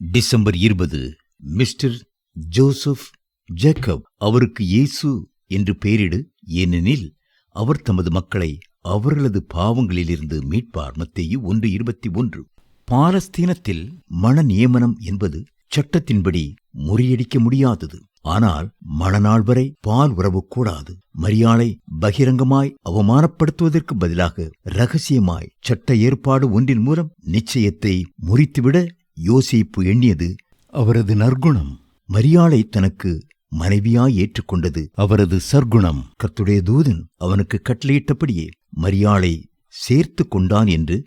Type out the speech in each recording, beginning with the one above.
December இருபது mister Joseph Jacob அவருக்கு இயேசு என்று பெயரிடு ஏனெனில் அவர் தமது மக்களை அவர்களது பாவங்களிலிருந்து மீட்பார். மத்தேயு ஒன்று இருபத்தி ஒன்று. பாலஸ்தீனத்தில் மன நியமனம் என்பது சட்டத்தின்படி முறியடிக்க முடியாதது. ஆனால் மணநாள் வரை பால் உறவு கூடாது மரியாளை பகிரங்கமாய் அவமானப்படுத்துவதற்கு பதிலாக ரகசியமாய் சட்ட ஏற்பாடு ஒன்றின் மூலம் நிச்சயத்தை முறித்துவிட யோசிப்பு எண்ணியது அவரது நற்குணம். மரியாளை தனக்கு மனைவியாய் ஏற்றுக்கொண்டது அவரது சர்க்குணம் கத்துடைய தூதன் அவனுக்கு கட்டளையிட்டபடியே மரியாளை சேர்த்து கொண்டான் என்று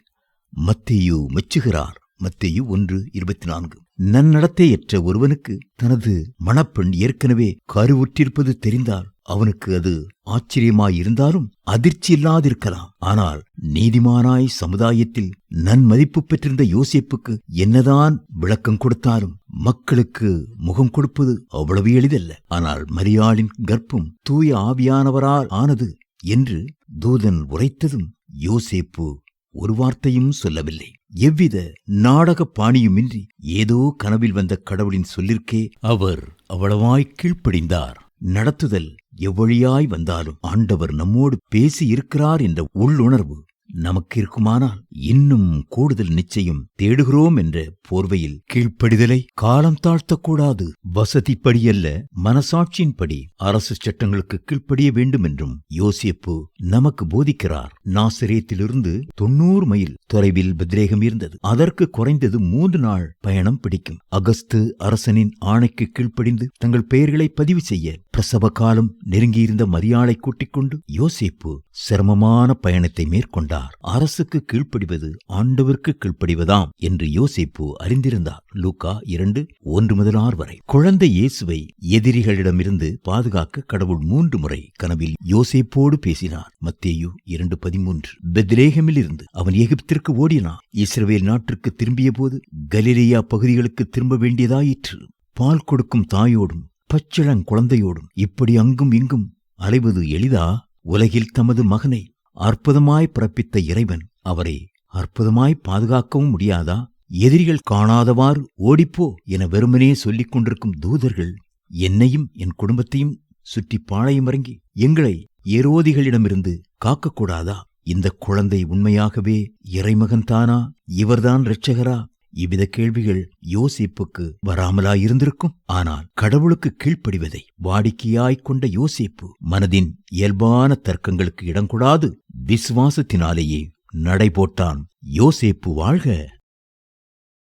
மத்தியு மெச்சுகிறார். மத்தேயு ஒன்று இருபத்தி நான்கு நன்னடத்தையற்ற ஒருவனுக்கு தனது மணப்பெண் ஏற்கனவே கருவுற்றிருப்பது தெரிந்தால் அவனுக்கு அது ஆச்சரியமாயிருந்தாலும் அதிர்ச்சி இல்லாதிருக்கலாம். ஆனால் நீதிமானாய் சமுதாயத்தில் நன்மதிப்பு பெற்றிருந்த யோசிப்புக்கு என்னதான் விளக்கம் கொடுத்தாலும் மக்களுக்கு முகம் கொடுப்பது அவ்வளவு எளிதல்ல. ஆனால் மரியாளின் கர்ப்பம் தூய ஆவியானவரால் ஆனது என்று தூதன் உரைத்ததும் யோசேப்பு ஒரு வார்த்தையும் சொல்லவில்லை. எவ்வித நாடக பாணியுமின்றி ஏதோ கனவில் வந்த கடவுளின் சொல்லிற்கே அவர் அவ்வளவாய் கீழ்ப்படிந்தார். நடத்துதல் எவ்வழியாய் வந்தாலும் ஆண்டவர் நம்மோடு பேசி இருக்கிறார் என்ற உள்ளுணர்வு நமக்கு இருக்குமானால் இன்னும் கூடுதல் நிச்சயம் தேடுகிறோம் என்ற போர்வையில் கீழ்ப்படிதலை காலம் தாழ்த்தக்கூடாது. வசதிப்படியல்ல மனசாட்சியின்படி அரசு சட்டங்களுக்கு கீழ்ப்படிய வேண்டும் என்றும் யோசியப்பு நமக்கு போதிக்கிறார். நாசிரியத்திலிருந்து தொண்ணூறு மைல் தொலைவில் பத்ரேகம் இருந்தது. அதற்கு குறைந்தது மூன்று நாள் பயணம் பிடிக்கும். அகஸ்து அரசனின் ஆணைக்கு கீழ்ப்படிந்து தங்கள் பெயர்களை பதிவு செய்ய பிரசவ காலம் நெருங்கியிருந்த மரியாளை கூட்டிக் கொண்டு யோசிப்பு சிரமமான பயணத்தை மேற்கொண்டார். அரசுக்கு கீழ்ப்படிவது ஆண்டவருக்கு கீழ்ப்படிவதாம் என்று யோசிப்பு அறிந்திருந்தார். லூகா இரண்டு ஒன்று முதல் ஆறு வரை. குழந்தை இயேசுவை எதிரிகளிடமிருந்து பாதுகாக்க கடவுள் மூன்று முறை கனவில் யோசேப்போடு பேசினார். மத்தேயு இரண்டு பதிமூன்று. பெத்லேகமில் இருந்து அவன் எகிப்திற்கு ஓடினான். இஸ்ரவேல் நாட்டிற்கு திரும்பிய போது கலிலேயா பகுதிகளுக்கு திரும்ப வேண்டியதாயிற்று. பால் கொடுக்கும் தாயோடும் பச்சிளங் குழந்தையோடும் இப்படி அங்கும் இங்கும் அலைவது எளிதா? உலகில் தமது மகனை அற்புதமாய் பிறப்பித்த இறைவன் அவரை அற்புதமாய் பாதுகாக்கவும் முடியாதா? எதிரிகள் காணாதவாறு ஓடிப்போ என வெறுமனே சொல்லிக் கொண்டிருக்கும் தூதர்கள் என்னையும் என் குடும்பத்தையும் சுற்றி பாளையம் இறங்கி எங்களை ஏரோதிகளிடமிருந்து காக்கக்கூடாதா இந்த குழந்தை உண்மையாகவே இறைமகன்தானா? இவர்தான் இரட்சகரா? இவ்வித கேள்விகள் யோசிப்புக்கு வராமலாயிருந்திருக்கும். ஆனால் கடவுளுக்கு கீழ்ப்படிவதை வாடிக்கையாய்க் கொண்ட யோசிப்பு மனதின் இயல்பான தர்க்கங்களுக்கு இடங்கூடாது விசுவாசத்தினாலேயே நடை போட்டான் யோசேப்பு வாழ்க!